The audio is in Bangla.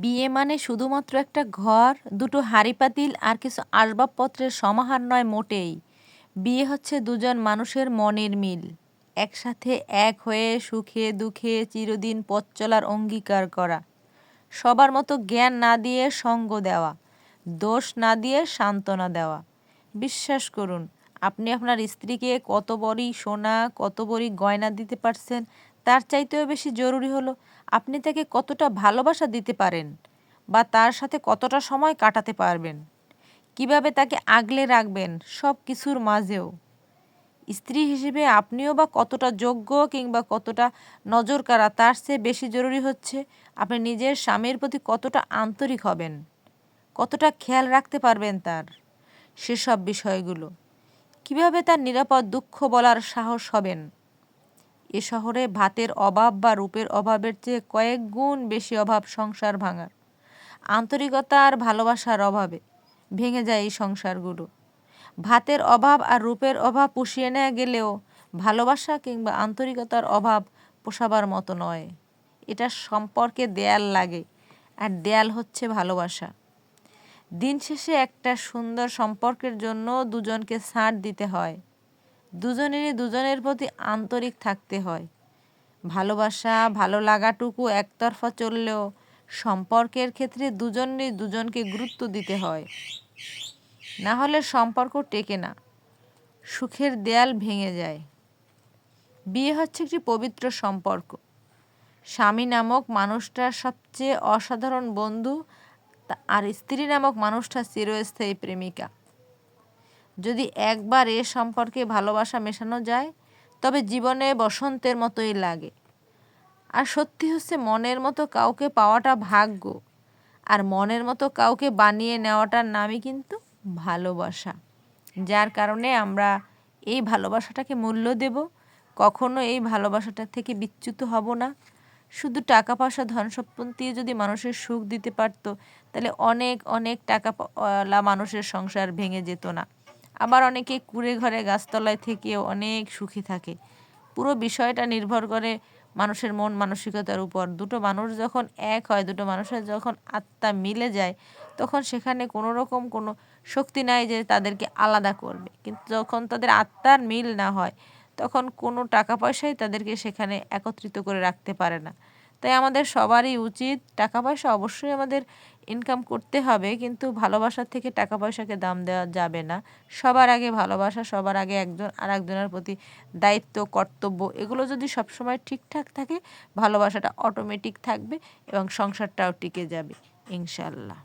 বিয়ে মানে শুধুমাত্র একটা ঘর, দুটো হাঁড়ি পাতিল আর কিছু আসবাবপত্রের সমাহার নয় মোটেই। বিয়ে হচ্ছে দুজন মানুষের মনের মিল। একসাথে এক হয়ে সুখে দুঃখে চিরদিন পথ চলার অঙ্গীকার করা। সবার মতো জ্ঞান না দিয়ে সঙ্গ দেওয়া। দোষ না দিয়ে সান্ত্বনা দেওয়া। বিশ্বাস করুন, আপনি আপনার স্ত্রীকে কত বড়ি সোনা, কত বড়ি গয়না দিতে পারছেন তার চাইতেও বেশি জরুরি হলো আপনি তাকে কতটা ভালোবাসা দিতে পারেন বা তার সাথে কতটা সময় কাটাতে পারবেন। কীভাবে তাকে আগলে রাখবেন সব কিছুর মাঝেও। স্ত্রী হিসেবে আপনিও বা কতটা যোগ্য কিংবা কতটা নজর কারা তার চেয়ে বেশি জরুরি হচ্ছে আপনি নিজের স্বামীর প্রতি কতটা আন্তরিক হবেন, কতটা খেয়াল রাখতে পারবেন তার সেসব বিষয়গুলো। কীভাবে তার নিরাপদ দুঃখ বলার সাহস হবেন এ শহরে ভাতের অভাব বা রূপের অভাবের চেয়ে কয়েক গুণ বেশি অভাব সংসার ভাঙার। আন্তরিকতা আর ভালোবাসার অভাবে ভেঙে যায় এই সংসারগুলো। ভাতের অভাব আর রূপের অভাব পুষিয়ে নেওয়া গেলেও ভালোবাসা কিংবা আন্তরিকতার অভাব পোষাবার মতো নয়। এটা সম্পর্কে দেয়াল লাগে আর দেয়াল হচ্ছে ভালোবাসা। দিন শেষে একটা সুন্দর সম্পর্কের জন্য দুজনকে ছাড় দিতে হয়। দুজনেরই দুজনের প্রতি আন্তরিক থাকতে হয়। ভালোবাসা, ভালো লাগাটুকু একতরফা চললেও সম্পর্কের ক্ষেত্রে দুজনেরই দুজনকে গুরুত্ব দিতে হয়। না হলে সম্পর্ক টেকে না, সুখের দেয়াল ভেঙে যায়। বিয়ে হচ্ছে একটি পবিত্র সম্পর্ক। স্বামী নামক মানুষটার সবচেয়ে অসাধারণ বন্ধু, আর স্ত্রী নামক মানুষটা চিরস্থায়ী প্রেমিকা। যদি একবার এ সম্পর্কে ভালোবাসা মেশানো যায়, তবে জীবনে বসন্তের মতোই লাগে। আর সত্যি হচ্ছে মনের মতো কাউকে পাওয়াটা ভাগ্য, আর মনের মতো কাউকে বানিয়ে নেওয়াটার নামই কিন্তু ভালোবাসা। যার কারণে আমরা এই ভালোবাসাটাকে মূল্য দেব, কখনো এই ভালোবাসাটা থেকে বিচ্যুত হব না। শুধু টাকা পয়সা, ধন সম্পত্তি যদি মানুষের সুখ দিতে পারত, তাহলে অনেক অনেক টাকা মানুষের সংসার ভেঙে যেত না। আবার অনেকে কুড়ে ঘরে গাছতলায় থেকেও অনেক সুখী থাকে। পুরো বিষয়টা নির্ভর করে মানুষের মন মানসিকতার উপর। দুটো মানুষ যখন এক হয়, দুটো মানুষের যখন আত্মা মিলে যায়, তখন সেখানে কোনো রকম কোনো শক্তি নাই যে তাদেরকে আলাদা করবে। কিন্তু যখন তাদের আত্মার মিল না হয়, তখন কোনো টাকা পয়সাই তাদেরকে সেখানে একত্রিত করে রাখতে পারে না। তাই আমাদের সবারই উচিত টাকা পয়সা অবশ্যই আমাদের ইনকাম করতে হবে, কিন্তু ভালোবাসার থেকে টাকা পয়সাকে দাম দেওয়া যাবে না। সবার আগে ভালোবাসা, সবার আগে একজন আর একজনের প্রতি দায়িত্ব, কর্তব্য, এগুলো যদি সবসময় ঠিকঠাক থাকে, ভালোবাসাটা অটোমেটিক থাকবে এবং সংসারটাও টিকে যাবে, ইনশাল্লাহ।